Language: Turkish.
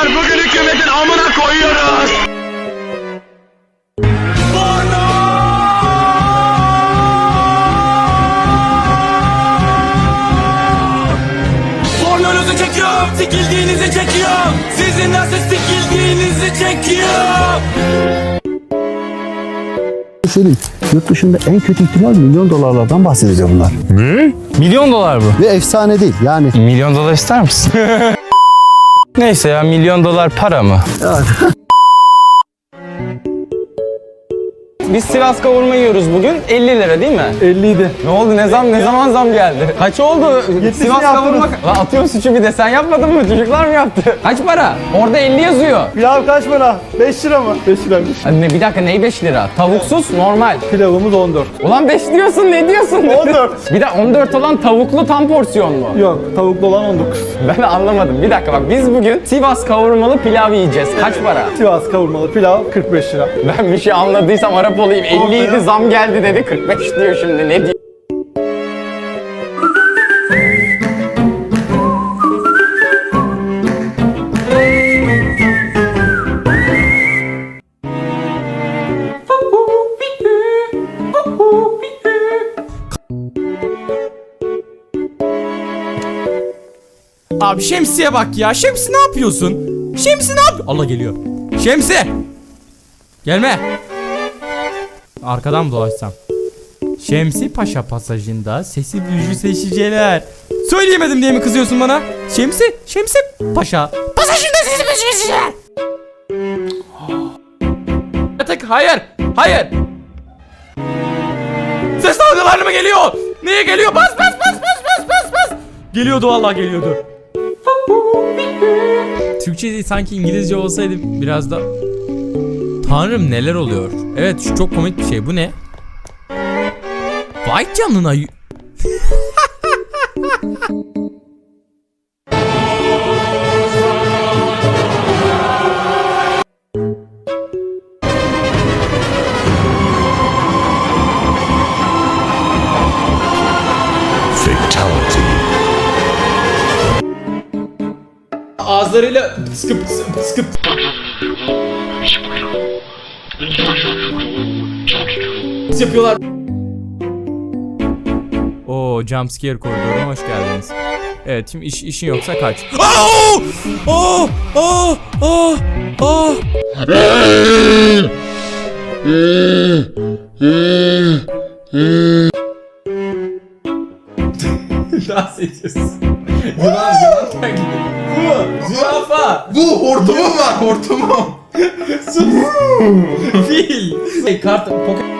Beyler bugün hükümetin amına koyuyoruz. Pornonuzu çekiyorum, sikildiğinizi çekiyorum. Sizin nasıl sikildiğinizi çekiyorum. söyleyeyim. Yurt dışında en kötü ihtimal milyon dolarlardan bahsediyor bunlar. Milyon dolar bu. Ve efsane değil. Yani Milyon dolar ister misin? Neyse ya milyon dolar para mı? Biz Sivas kavurma yiyoruz bugün. 50 lira değil mi? 50 idi. Ne oldu? Ne zam ne zaman zam geldi? Kaç oldu? Sivas kavurma. Lan atıyorsun suçu bir de sen yapmadın mı? Çocuklar mı yaptı? Kaç para? Orada 50 yazıyor. Pilav kaç para? 5 lira mı? 5 liraymış. Anne bir dakika ney 5 lira? Tavuksuz normal. Pilavımız 14. Ulan 5 diyorsun ne diyorsun? 14. Bir de 14 olan tavuklu tam porsiyon mu? Yok tavuklu olan 19. Ben anlamadım. Bir dakika bak biz bugün Sivas kavurmalı pilav yiyeceğiz. Kaç para? Sivas kavurmalı pilav 45 lira. Ben bir şey anladıysam Arap olayım. 50 idi zam geldi dedi. 45 diyor şimdi ne diyor? Abi Şemsi'ye bak ya. Şemsi ne yapıyorsun? Şemsi ne yap? Allah geliyor. Şemsi! Gelme. Arkadan mı dolaşsam? Şemsi Paşa pasajında sesi büyücü seçiciler. Söyleyemedim diye mi kızıyorsun bana? Şemsi, Şemsi Paşa. Pasajında sesi büyücü seçiciler. Yatak, hayır, hayır. Ses dalgaları mı geliyor? Niye geliyor? Bas bas bas bas bas bas bas. Geliyordu vallahi geliyordu. Türkçe değil sanki İngilizce olsaydı biraz da... Tanrım neler oluyor? Evet şu çok komik bir şey. Bu ne? Vay canına. Ağızlarıyla sıkıp sıkıp sıkıp yapıyorlar. Oo jumpscare koridoruna hoş geldiniz. Evet şimdi iş, işin yoksa kaç. Aa! Aa! Aa! Aa! Aa! Dans ediyorsun. Yılan yılan takip Bu! Zürafa! Bu hortumum var hortumum. Fil! Hey, kart, poket...